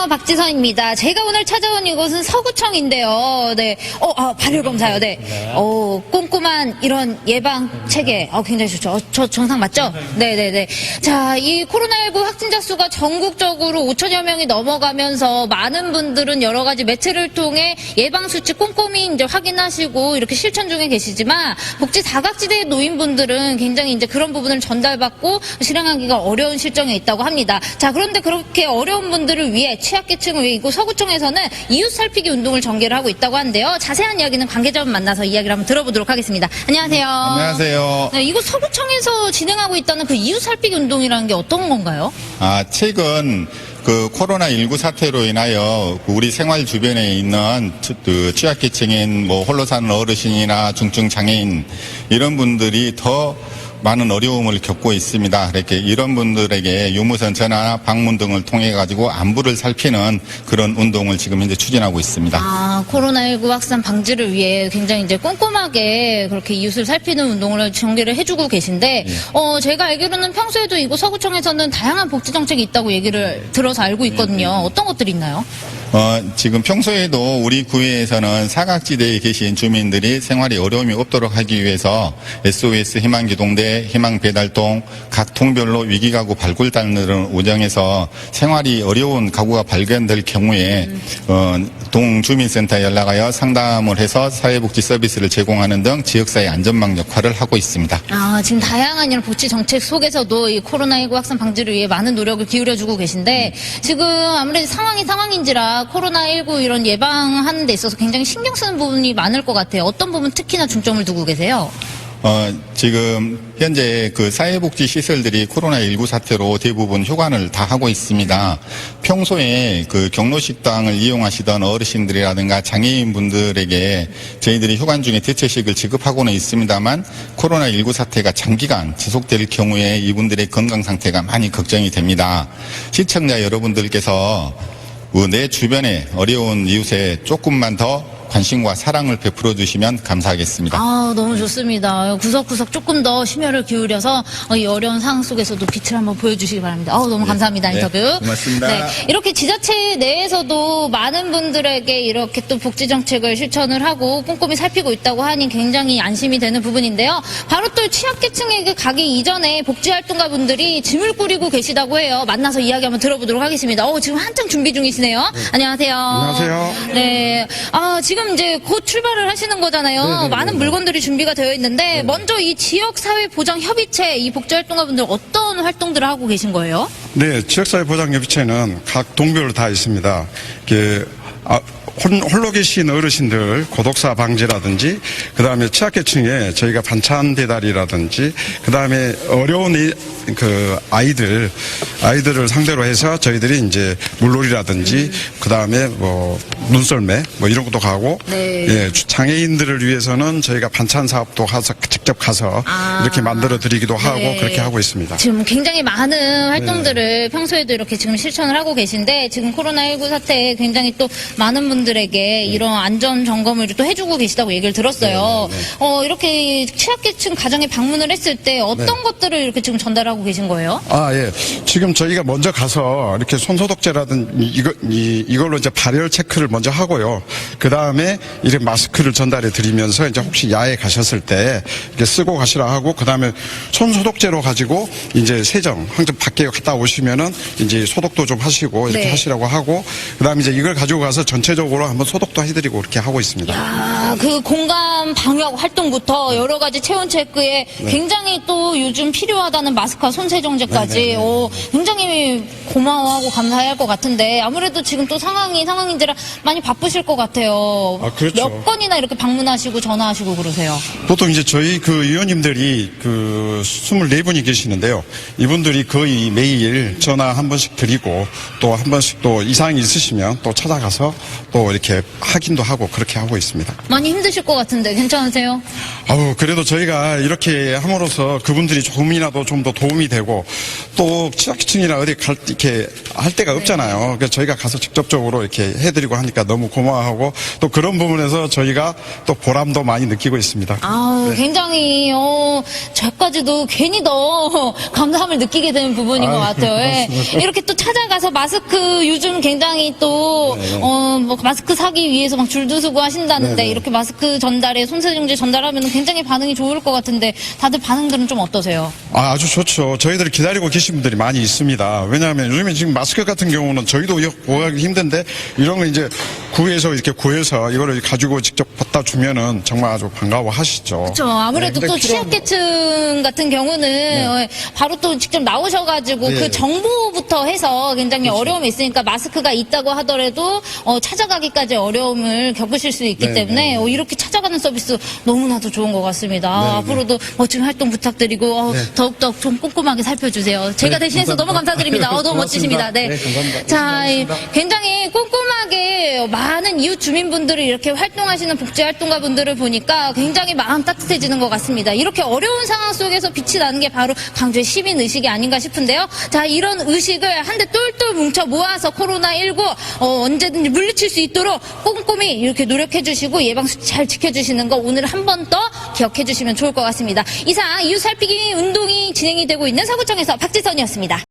안녕하세요. 박지선입니다. 제가 오늘 찾아온 이곳은 서구청인데요. 네. 어, 아, 발열 검사요. 네. 어, 꼼꼼한 이런 예방 체계. 어, 굉장히 좋죠. 어, 저 정상 맞죠? 네, 네, 네. 자, 이 코로나19 확진자 수가 전국적으로 5천여 명이 넘어가면서 많은 분들은 여러 가지 매체를 통해 예방 수칙 꼼꼼히 이제 확인하시고 이렇게 실천 중에 계시지만 복지 사각지대의 노인분들은 굉장히 이제 그런 부분을 전달받고 실행하기가 어려운 실정에 있다고 합니다. 자, 그런데 그렇게 어려운 분들을 위해 취약계층을 위해 이곳 서구청에서는 이웃 살피기 운동을 전개를 하고 있다고 하는데요. 자세한 이야기는 관계자분 만나서 이야기를 한번 들어보도록 하겠습니다. 안녕하세요. 안녕하세요. 네, 이곳 서구청에서 진행하고 있다는 그 이웃 살피기 운동이라는 게 어떤 건가요? 아, 최근 그 코로나19 사태로 인하여 우리 생활 주변에 있는 취- 그 취약계층인 뭐 홀로 사는 어르신이나 중증 장애인 이런 분들이 더 많은 어려움을 겪고 있습니다. 이렇게 이런 분들에게 유무선 전화, 방문 등을 통해 가지고 안부를 살피는 그런 운동을 지금 현재 추진하고 있습니다. 아, 코로나19 확산 방지를 위해 굉장히 이제 꼼꼼하게 그렇게 이웃을 살피는 운동을 전개를 해주고 계신데, 어, 제가 알기로는 평소에도 이곳 서구청에서는 다양한 복지 정책이 있다고 얘기를 들어서 알고 있거든요. 어떤 것들이 있나요? 어, 지금 평소에도 우리 구에서는 사각지대에 계신 주민들이 생활에 어려움이 없도록 하기 위해서 SOS 희망기동대, 희망배달동, 각 통별로 위기가구 발굴단을 운영해서 생활이 어려운 가구가 발견될 경우에 어, 동주민센터에 연락하여 상담을 해서 사회복지 서비스를 제공하는 등 지역사회 안전망 역할을 하고 있습니다. 아, 지금 다양한 이런 복지 정책 속에서도 이 코로나19 확산 방지를 위해 많은 노력을 기울여주고 계신데, 지금 아무래도 상황이 상황인지라 코로나19 이런 예방하는 데 있어서 굉장히 신경 쓰는 부분이 많을 것 같아요. 어떤 부분 특히나 중점을 두고 계세요? 어, 지금 현재 그 사회복지 시설들이 코로나19 사태로 대부분 휴관을 다 하고 있습니다. 평소에 그 경로식당을 이용하시던 어르신들이라든가 장애인분들에게 저희들이 휴관 중에 대체식을 지급하고는 있습니다만 코로나19 사태가 장기간 지속될 경우에 이분들의 건강 상태가 많이 걱정이 됩니다. 시청자 여러분들께서 그 내 주변에 어려운 이웃에 조금만 더 관심과 사랑을 베풀어 주시면 감사하겠습니다. 아, 너무 좋습니다. 구석구석 조금 더 심혈을 기울여서 어, 이 어려운 상황 속에서도 빛을 한번 보여주시기 바랍니다. 아, 너무 감사합니다. 네, 인터뷰. 고맙습니다. 네, 이렇게 지자체 내에서도 많은 분들에게 이렇게 또 복지 정책을 실천을 하고 꼼꼼히 살피고 있다고 하니 굉장히 안심이 되는 부분인데요. 바로 또 취약계층에게 가기 이전에 복지활동가 분들이 짐을 꾸리고 계시다고 해요. 만나서 이야기 한번 들어보도록 하겠습니다. 어, 지금 한창 준비 중이시네요. 안녕하세요. 안녕하세요. 네. 아, 지금 이제 곧 출발을 하시는 거잖아요. 네네네. 많은 물건들이 준비가 되어 있는데 먼저 이 지역 사회 보장 협의체 이 복지 활동가분들 어떤 활동들을 하고 계신 거예요? 네, 지역사회보장협의체는 각 동별로 다 있습니다. 이게 아, 혼- 홀로 계신 어르신들 고독사 방지라든지 그 다음에 취약계층에 저희가 반찬 배달이라든지 그 다음에 어려운 이- 그 아이들 아이들을 상대로 해서 저희들이 이제 물놀이라든지 그 다음에 뭐 눈썰매 뭐 이런 것도 가고 네. 예, 주- 장애인들을 위해서는 저희가 반찬 사업도 가서 직접 가서 아. 이렇게 만들어 드리기도 하고 네. 그렇게 하고 있습니다. 지금 굉장히 많은 활동들을 평소에도 이렇게 지금 실천을 하고 계신데 지금 코로나19 사태에 굉장히 또 많은 분들 에게 이런 안전 점검을 또 해주고 계시다고 얘기를 들었어요. 어, 이렇게 취약계층 가정에 방문을 했을 때 어떤 것들을 이렇게 지금 전달하고 계신 거예요? 아, 예. 지금 저희가 먼저 가서 이렇게 손소독제라든 이거, 이, 이걸로 이제 발열 체크를 먼저 하고요. 그 다음에 이렇게 마스크를 전달해 드리면서 이제 혹시 야외 가셨을 때 이렇게 쓰고 가시라 하고 그 다음에 손소독제로 가지고 이제 세정, 항상 밖에 갔다 오시면은 이제 소독도 좀 하시고 이렇게 네. 하시라고 하고 그 다음에 이제 이걸 가지고 가서 전체적으로 한번 소독도 해드리고 그렇게 하고 있습니다. 아, 그 공감 방역 활동부터 여러 가지 체온 체크에 굉장히 또 요즘 필요하다는 마스크와 손 세정제까지 네, 네, 네. 어, 굉장히 고마워하고 감사해야 할 것 같은데 아무래도 지금 또 상황이 상황인지라 많이 바쁘실 것 같아요. 아, 그렇죠. 몇 건이나 이렇게 방문하시고 전화하시고 그러세요? 보통 이제 저희 그 의원님들이 그 24분이 계시는데요. 이분들이 거의 매일 전화 한 번씩 드리고 또 한 번씩 또 이상이 있으시면 또 찾아가서 또또 이렇게 확인도 하고 그렇게 하고 있습니다. 많이 힘드실 것 같은데 괜찮으세요? 아우 그래도 저희가 이렇게 함으로써 그분들이 조금이라도 좀 더 도움이 되고 또 취약계층이나 어디 갈 이렇게 할 데가 없잖아요. 그래서 저희가 가서 직접적으로 이렇게 해드리고 하니까 너무 고마워하고 또 그런 부분에서 저희가 또 보람도 많이 느끼고 있습니다. 아우 굉장히 어 저까지도 괜히 더 감사함을 느끼게 되는 부분인 것 같아요. 예. 이렇게 또 찾아가서 마스크 요즘 굉장히 또어뭐 마스크 사기 위해서 막 줄도 서고 하신다는데 이렇게 마스크 전달에 손세정제 전달하면 굉장히 반응이 좋을 것 같은데 다들 반응들은 좀 어떠세요? 아, 아주 좋죠. 저희들 기다리고 계신 분들이 많이 있습니다. 왜냐하면 요즘에 지금 마스크 같은 경우는 저희도 구하기 힘든데 이런 거 이제 구해서 이렇게 구해서 이거를 가지고 직접 갖다 주면은 정말 아주 반가워 하시죠. 그렇죠. 아무래도 네, 또 취약계층 같은 경우는 어, 바로 또 직접 나오셔가지고 네. 그 정보부터 해서 굉장히 어려움이 있으니까 마스크가 있다고 하더라도 어, 찾아가 기까지 어려움을 겪으실 수 있기 네, 때문에 어, 이렇게 찾아가는 서비스 너무나도 좋은 것 같습니다. 앞으로도 멋진 활동 부탁드리고 어, 더욱더 좀 꼼꼼하게 살펴주세요. 제가 네, 대신해서 너무 감사드립니다. 어, 너무 멋지십니다. 네. 네. 자, 이- 굉장히 꼼꼼하게 많은 이웃 주민분들이 이렇게 활동하시는 복지 활동가 분들을 보니까 굉장히 마음 따뜻해지는 것 같습니다. 이렇게 어려운 상황 속에서 빛이 나는 게 바로 강주의 시민 의식이 아닌가 싶은데요. 자, 이런 의식을 한데 똘똘 뭉쳐 모아서 코로나19 어, 언제든지 물리칠 수 있도록 꼼꼼히 이렇게 노력해 주시고 예방수칙 잘 지켜주시는 거 오늘 한 번 더 기억해 주시면 좋을 것 같습니다. 이상 이웃 살피기 운동이 진행이 되고 있는 서구청에서 박지선이었습니다.